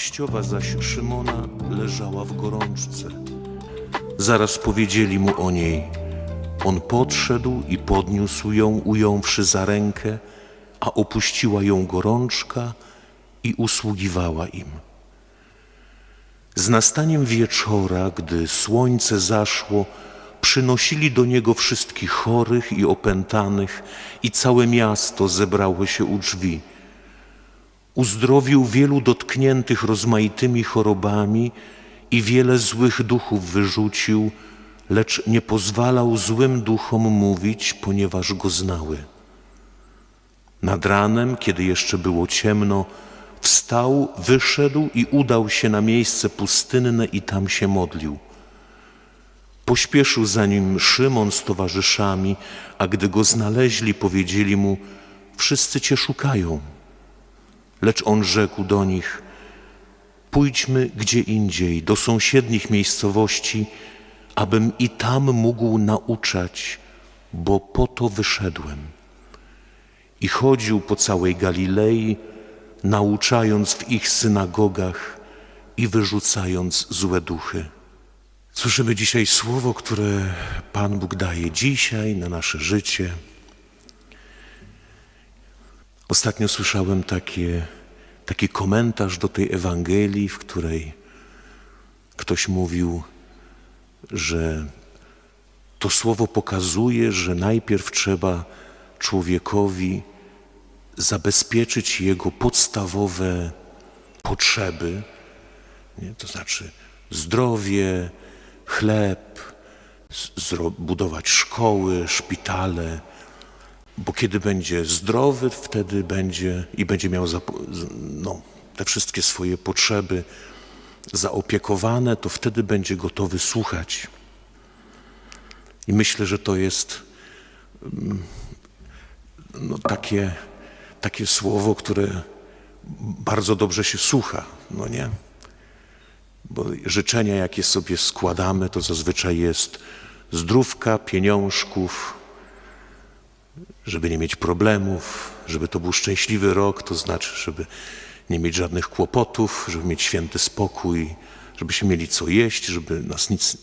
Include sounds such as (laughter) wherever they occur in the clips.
Teściowa zaś Szymona leżała w gorączce. Zaraz powiedzieli mu o niej. On podszedł i podniósł ją, ująwszy za rękę, a opuściła ją gorączka i usługiwała im. Z nastaniem wieczora, gdy słońce zaszło, przynosili do niego wszystkich chorych i opętanych, i całe miasto zebrało się u drzwi. Uzdrowił wielu dotkniętych rozmaitymi chorobami i wiele złych duchów wyrzucił, lecz nie pozwalał złym duchom mówić, ponieważ go znały. Nad ranem, kiedy jeszcze było ciemno, wstał, wyszedł i udał się na miejsce pustynne i tam się modlił. Pośpieszył za nim Szymon z towarzyszami, a gdy go znaleźli, powiedzieli mu: Wszyscy cię szukają. Lecz on rzekł do nich: Pójdźmy gdzie indziej, do sąsiednich miejscowości, abym i tam mógł nauczać, bo po to wyszedłem. I chodził po całej Galilei, nauczając w ich synagogach i wyrzucając złe duchy. Słyszymy dzisiaj słowo, które Pan Bóg daje dzisiaj na nasze życie. Ostatnio słyszałem takie, taki komentarz do tej Ewangelii, w której ktoś mówił, że to słowo pokazuje, że najpierw trzeba człowiekowi zabezpieczyć jego podstawowe potrzeby, nie? to znaczy zdrowie, chleb, budować szkoły, szpitale, bo kiedy będzie zdrowy, wtedy będzie i będzie miał no, te wszystkie swoje potrzeby zaopiekowane, to wtedy będzie gotowy słuchać. I myślę, że to jest mm, no, takie, takie słowo, które bardzo dobrze się słucha, no nie? Bo życzenia, jakie sobie składamy, to zazwyczaj jest zdrówka, pieniążków, żeby nie mieć problemów, żeby to był szczęśliwy rok, to znaczy, żeby nie mieć żadnych kłopotów, żeby mieć święty spokój, żebyśmy mieli co jeść, żeby nas nic,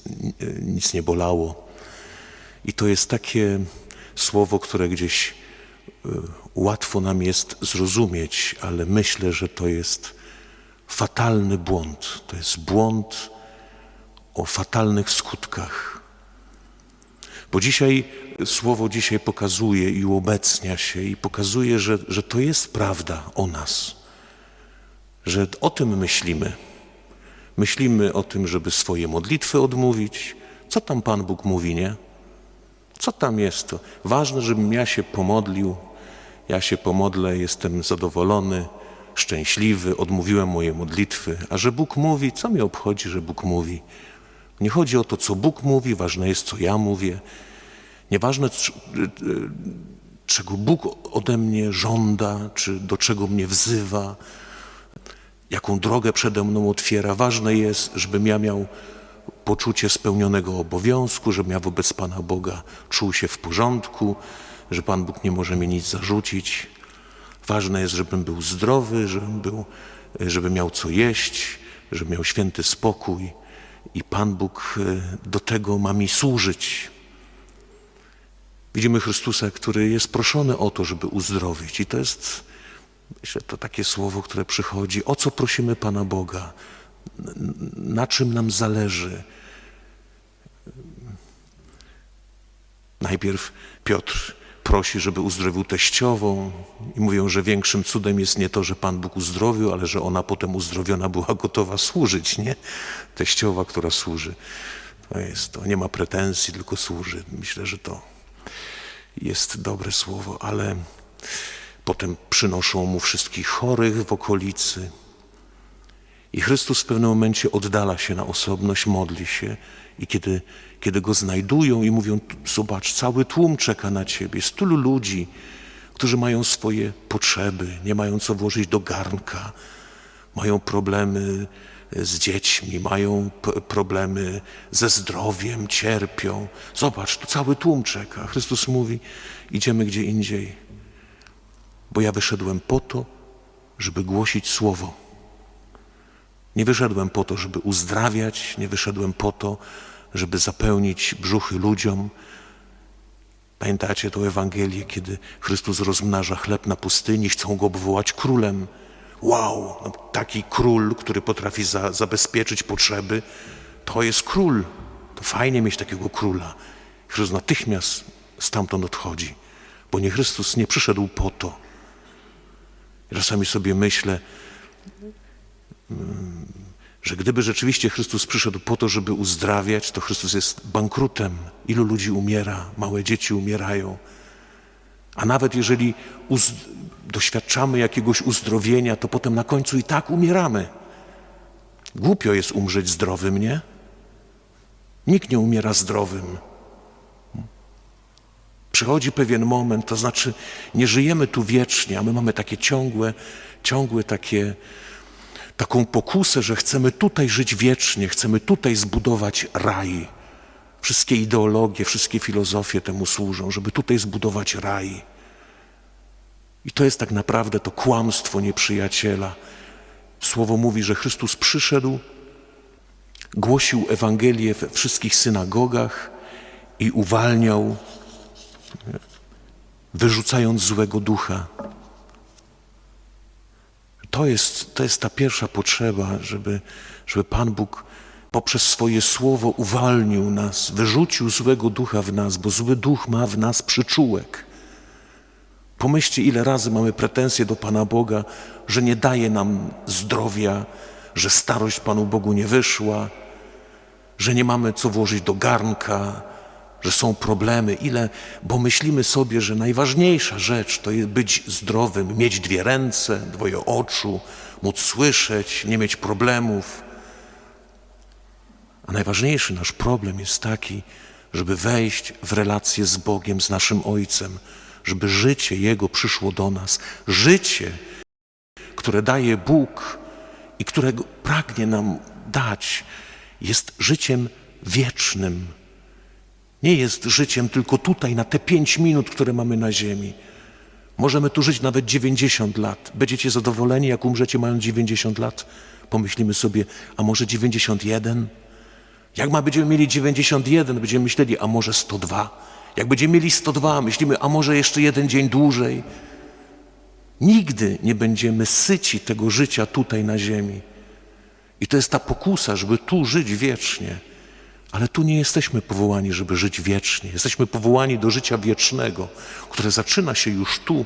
nic nie bolało. I to jest takie słowo, które gdzieś y, łatwo nam jest zrozumieć, ale myślę, że to jest fatalny błąd. To jest błąd o fatalnych skutkach. Bo dzisiaj słowo dzisiaj pokazuje i uobecnia się i pokazuje, że, że to jest prawda o nas. Że o tym myślimy. Myślimy o tym, żeby swoje modlitwy odmówić. Co tam Pan Bóg mówi, nie? Co tam jest to? Ważne, żebym ja się pomodlił. Ja się pomodlę, jestem zadowolony, szczęśliwy, odmówiłem moje modlitwy. A że Bóg mówi, co mnie obchodzi, że Bóg mówi? Nie chodzi o to, co Bóg mówi, ważne jest, co ja mówię. Nieważne, y, y, czego Bóg ode mnie żąda, czy do czego mnie wzywa, jaką drogę przede mną otwiera. Ważne jest, żebym ja miał poczucie spełnionego obowiązku, żebym ja wobec Pana Boga czuł się w porządku, że Pan Bóg nie może mi nic zarzucić. Ważne jest, żebym był zdrowy, żebym, był, żebym miał co jeść, żebym miał święty spokój i Pan Bóg e, do tego ma mi służyć. Widzimy Chrystusa, który jest proszony o to, żeby uzdrowić. I to jest, myślę, to takie słowo, które przychodzi. O co prosimy Pana Boga? Na czym nam zależy? Najpierw Piotr prosi, żeby uzdrowił teściową i mówią, że większym cudem jest nie to, że Pan Bóg uzdrowił, ale że ona potem uzdrowiona była (laughs) gotowa służyć, nie? Teściowa, która służy. To jest to, nie ma pretensji, tylko służy. Myślę, że to jest dobre słowo, ale potem przynoszą mu wszystkich chorych w okolicy. I Chrystus w pewnym momencie oddala się na osobność, modli się i kiedy, kiedy go znajdują i mówią, zobacz, cały tłum czeka na ciebie, jest tylu ludzi, którzy mają swoje potrzeby, nie mają co włożyć do garnka, mają problemy z dziećmi, mają problemy ze zdrowiem, cierpią. Zobacz, tu cały tłum czeka. Chrystus mówi, idziemy gdzie indziej, bo ja wyszedłem po to, żeby głosić Słowo Nie wyszedłem po to, żeby uzdrawiać, nie wyszedłem po to, żeby zapełnić brzuchy ludziom. Pamiętacie tą Ewangelię, kiedy Chrystus rozmnaża chleb na pustyni, chcą go obwołać królem. Wow, no, taki król, który potrafi za, zabezpieczyć potrzeby, to jest król. To fajnie mieć takiego króla. Chrystus natychmiast stamtąd odchodzi, bo nie Chrystus nie przyszedł po to. Czasami sobie myślę, że gdyby rzeczywiście Chrystus przyszedł po to, żeby uzdrawiać, to Chrystus jest bankrutem. Ilu ludzi umiera, małe dzieci umierają. A nawet jeżeli doświadczamy jakiegoś uzdrowienia, to potem na końcu i tak umieramy. Głupio jest umrzeć zdrowym, nie? Nikt nie umiera zdrowym. Przychodzi pewien moment, to znaczy nie żyjemy tu wiecznie, a my mamy takie ciągłe, ciągłe takie, taką pokusę, że chcemy tutaj żyć wiecznie, chcemy tutaj zbudować raj. Wszystkie ideologie, wszystkie filozofie temu służą, żeby tutaj zbudować raj. I to jest tak naprawdę to kłamstwo nieprzyjaciela. Słowo mówi, że Chrystus przyszedł, głosił Ewangelię we wszystkich synagogach i uwalniał, wyrzucając złego ducha. To jest, to jest ta pierwsza potrzeba, żeby, żeby Pan Bóg poprzez swoje słowo uwalnił nas, wyrzucił złego ducha w nas, bo zły duch ma w nas przyczółek. Pomyślcie, ile razy mamy pretensje do Pana Boga, że nie daje nam zdrowia, że starość Panu Bogu nie wyszła, że nie mamy co włożyć do garnka, że są problemy. Ile, bo myślimy sobie, że najważniejsza rzecz to jest być zdrowym, mieć dwie ręce, dwoje oczu, móc słyszeć, nie mieć problemów. A najważniejszy nasz problem jest taki, żeby wejść w relację z Bogiem, z naszym Ojcem, żeby życie Jego przyszło do nas. Życie, które daje Bóg i którego pragnie nam dać, jest życiem wiecznym. Nie jest życiem tylko tutaj, na te pięć minut, które mamy na ziemi. Możemy tu żyć nawet 90 lat. Będziecie zadowoleni, jak umrzecie mając 90 lat? Pomyślimy sobie, a może 91? Jak ma będziemy mieli 91, będziemy myśleli, a może 102? Jak będziemy mieli 102, myślimy, a może jeszcze jeden dzień dłużej? Nigdy nie będziemy syci tego życia tutaj na ziemi. I to jest ta pokusa, żeby tu żyć wiecznie. Ale tu nie jesteśmy powołani, żeby żyć wiecznie. Jesteśmy powołani do życia wiecznego, które zaczyna się już tu,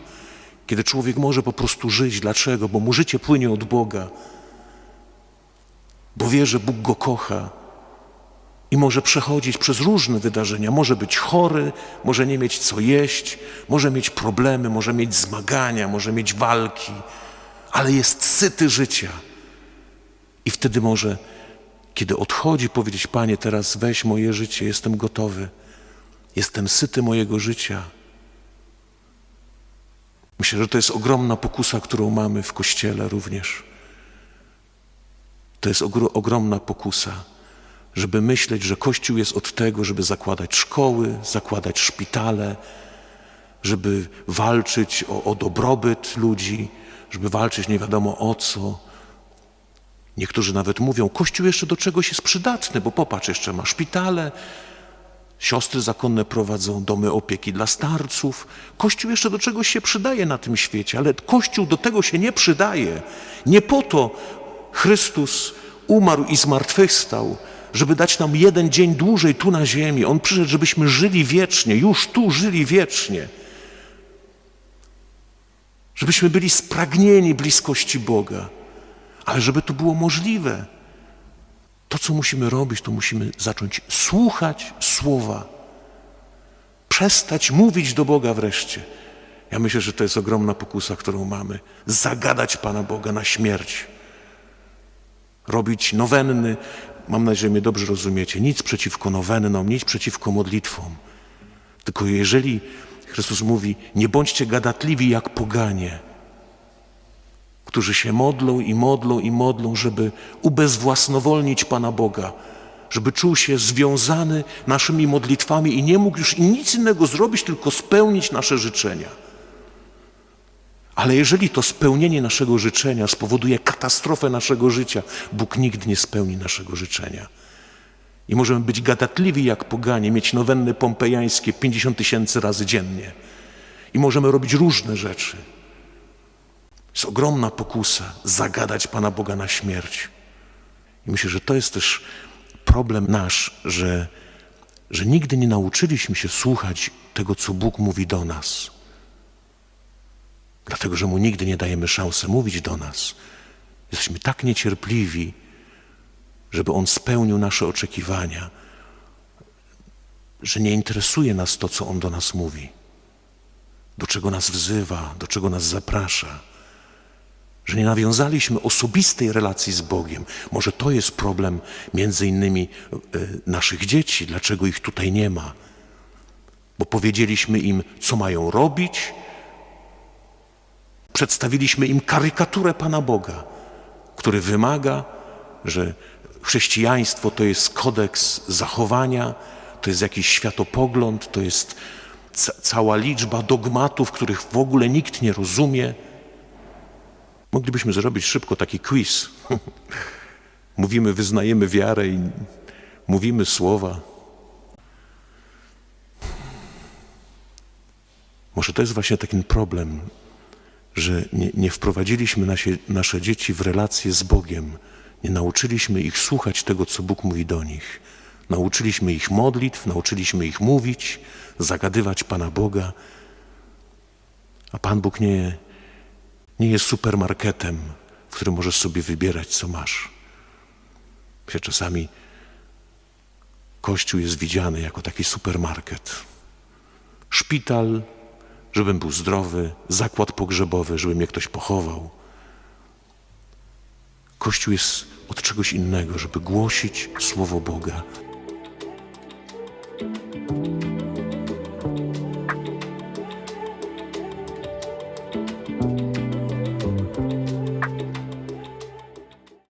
kiedy człowiek może po prostu żyć. Dlaczego? Bo mu życie płynie od Boga, bo wie, że Bóg go kocha i może przechodzić przez różne wydarzenia. Może być chory, może nie mieć co jeść, może mieć problemy, może mieć zmagania, może mieć walki, ale jest syty życia. I wtedy może, kiedy odchodzi, powiedzieć: Panie, teraz weź moje życie, jestem gotowy, jestem syty mojego życia. Myślę, że to jest ogromna pokusa, którą mamy w kościele również. To jest ogro- ogromna pokusa, żeby myśleć, że Kościół jest od tego, żeby zakładać szkoły, zakładać szpitale, żeby walczyć o, o dobrobyt ludzi, żeby walczyć nie wiadomo o co. Niektórzy nawet mówią, Kościół jeszcze do czegoś jest przydatny, bo popatrz, jeszcze ma szpitale, siostry zakonne prowadzą domy opieki dla starców. Kościół jeszcze do czegoś się przydaje na tym świecie, ale Kościół do tego się nie przydaje. Nie po to Chrystus umarł i zmartwychwstał, żeby dać nam jeden dzień dłużej tu na ziemi. On przyszedł, żebyśmy żyli wiecznie, już tu żyli wiecznie. Żebyśmy byli spragnieni bliskości Boga. Ale żeby to było możliwe, to co musimy robić, to musimy zacząć słuchać słowa. Przestać mówić do Boga wreszcie. Ja myślę, że to jest ogromna pokusa, którą mamy. Zagadać Pana Boga na śmierć. Robić nowenny. Mam nadzieję, że mnie dobrze rozumiecie. Nic przeciwko nowennom, nic przeciwko modlitwom. Tylko jeżeli Chrystus mówi, nie bądźcie gadatliwi jak poganie, którzy się modlą i modlą i modlą, żeby ubezwłasnowolnić Pana Boga, żeby czuł się związany naszymi modlitwami i nie mógł już nic innego zrobić, tylko spełnić nasze życzenia. Ale jeżeli to spełnienie naszego życzenia spowoduje katastrofę naszego życia, Bóg nigdy nie spełni naszego życzenia. I możemy być gadatliwi jak poganie, mieć nowenny pompejańskie 50 tysięcy razy dziennie. I możemy robić różne rzeczy. Jest ogromna pokusa zagadać Pana Boga na śmierć. I myślę, że to jest też problem nasz, że, że nigdy nie nauczyliśmy się słuchać tego, co Bóg mówi do nas. Dlatego, że Mu nigdy nie dajemy szansy mówić do nas. Jesteśmy tak niecierpliwi, żeby On spełnił nasze oczekiwania, że nie interesuje nas to, co On do nas mówi, do czego nas wzywa, do czego nas zaprasza że nie nawiązaliśmy osobistej relacji z Bogiem. Może to jest problem między innymi e, naszych dzieci, dlaczego ich tutaj nie ma. Bo powiedzieliśmy im, co mają robić, przedstawiliśmy im karykaturę Pana Boga, który wymaga, że chrześcijaństwo to jest kodeks zachowania, to jest jakiś światopogląd, to jest ca- cała liczba dogmatów, których w ogóle nikt nie rozumie. Moglibyśmy zrobić szybko taki quiz. (laughs) mówimy, wyznajemy wiarę i mówimy słowa. Może to jest właśnie taki problem, że nie, nie wprowadziliśmy nasie, nasze dzieci w relacje z Bogiem, nie nauczyliśmy ich słuchać tego, co Bóg mówi do nich. Nauczyliśmy ich modlitw, nauczyliśmy ich mówić, zagadywać Pana Boga, a Pan Bóg nie, nie jest supermarketem, w którym możesz sobie wybierać, co masz. Myślę, czasami Kościół jest widziany jako taki supermarket. Szpital, żebym był zdrowy, zakład pogrzebowy, żeby mnie ktoś pochował. Kościół jest od czegoś innego, żeby głosić Słowo Boga,